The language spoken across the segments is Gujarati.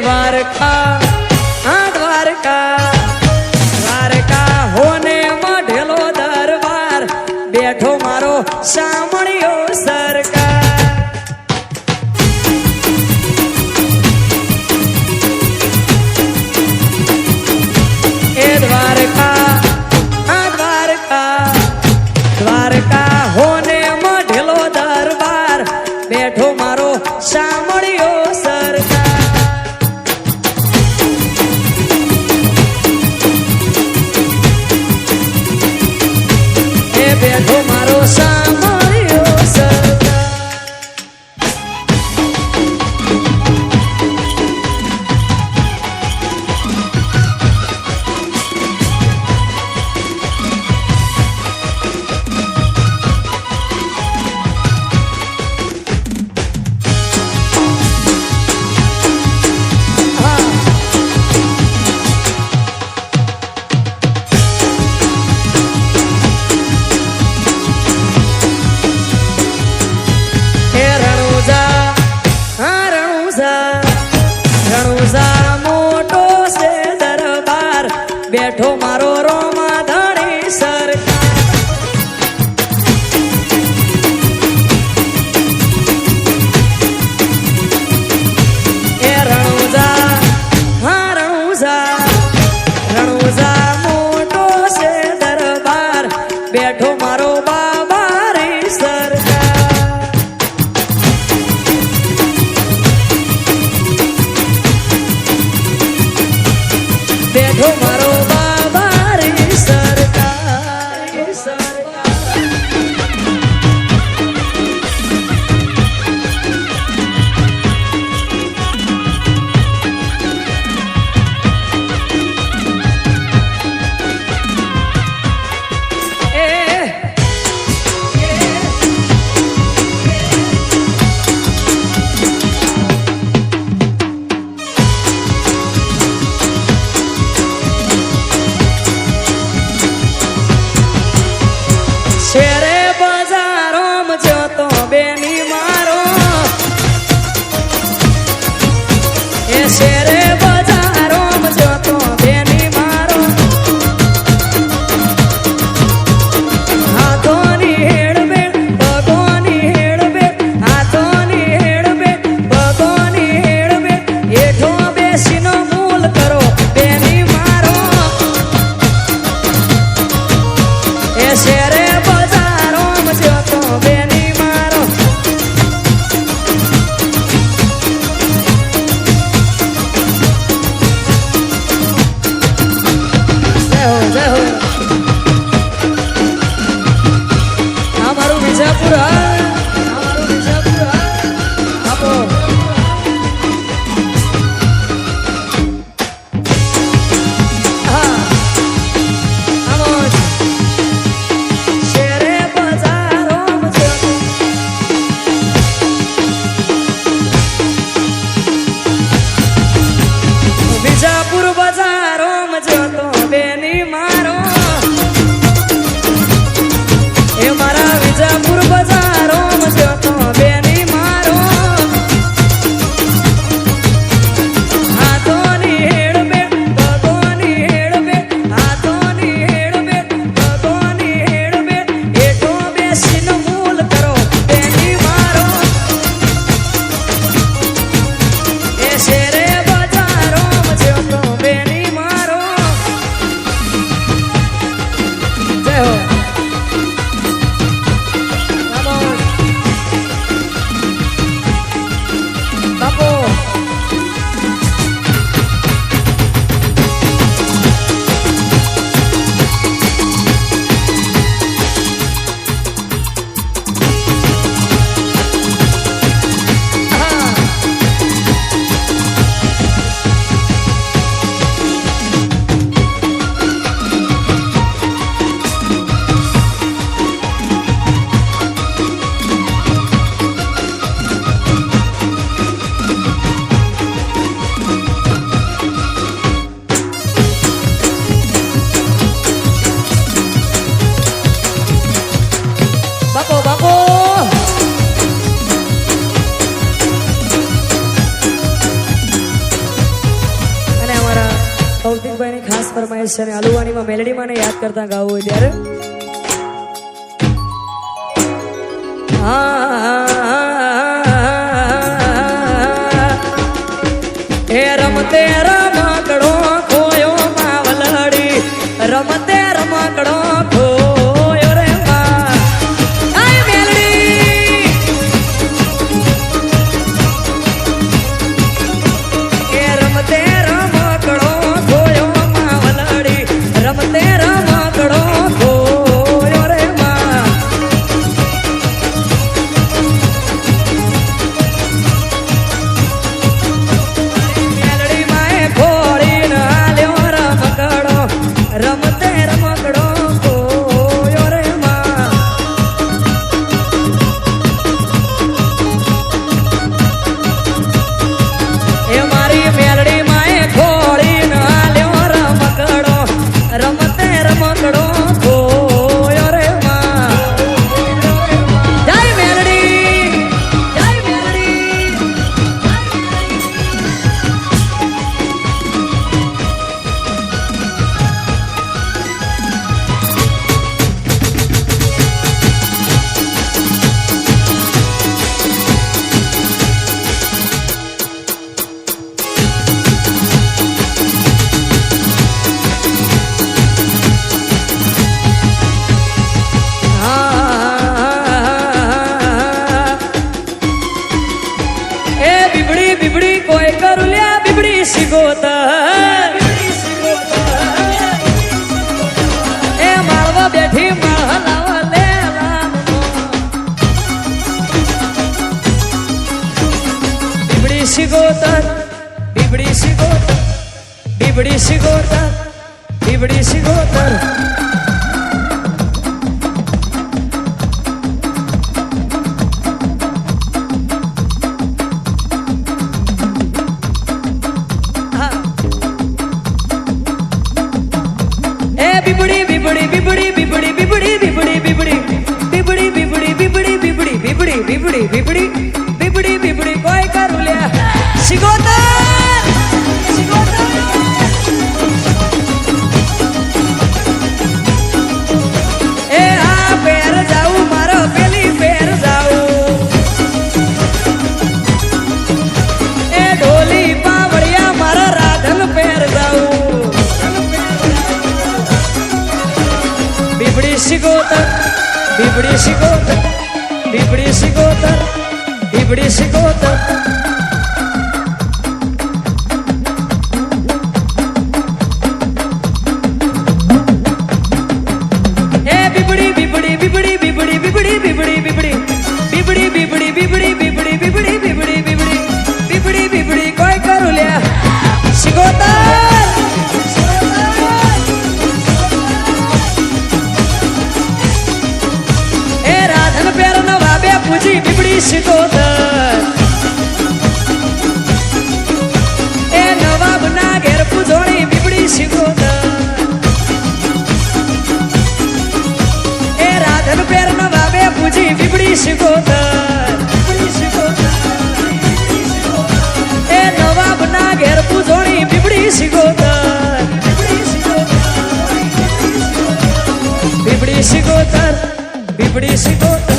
દ્વારકા, હા દ્વારકા દ્વારકા હોને મઢેલો દરબાર, બેઠો મારો સામણ્યો સરકાર. દ્વારકા આ દ્વારકા દ્વારકા બેઠો મારો રોમા ધણી સરકાર બેઠો મારો વિજાપુર બજારો મજો તો બેની. સરસ છે અને આલુવાનીમાં મેલેડી મને યાદ કરતા ગાવું હોય ત્યારે. હા ગોતર. એ માળવા બેઠી માળવા લે બીબડી શિગોતર બીબડી શિગોતર બીબડી શિગોતર બીબડી શિગોતર ઝઘડી શીખો તો Chico હરીશ ગોતા એ નવાબ ના ઘેર પૂજોણી બીબડી શિગોતાર બીબડી શિગોતાર બીબડી શિગોતાર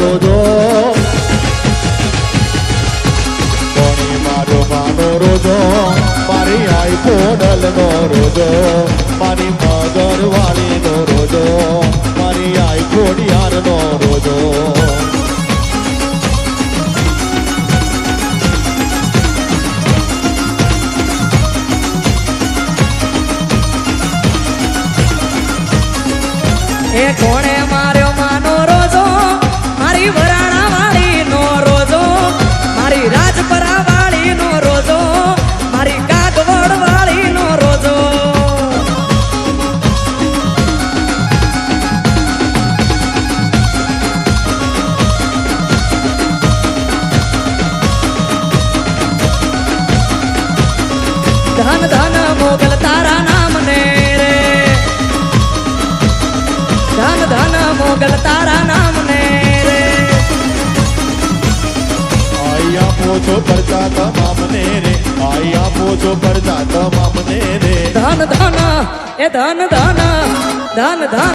રોજો કોણી મારો માનો રોજો મારી આઈ પોડલ નો રોજો મારી મગર વાળી નો રોજો ધન ધન મોગલ તારા નામ ને રે. ધન ધન મોગલ તારા નામ ને રે. આઈ આપો છો પરચા તમામને રે. આઈ આપો છો પરચા તમામને રે. ધન ધન એ ધન ધન ધન ધન.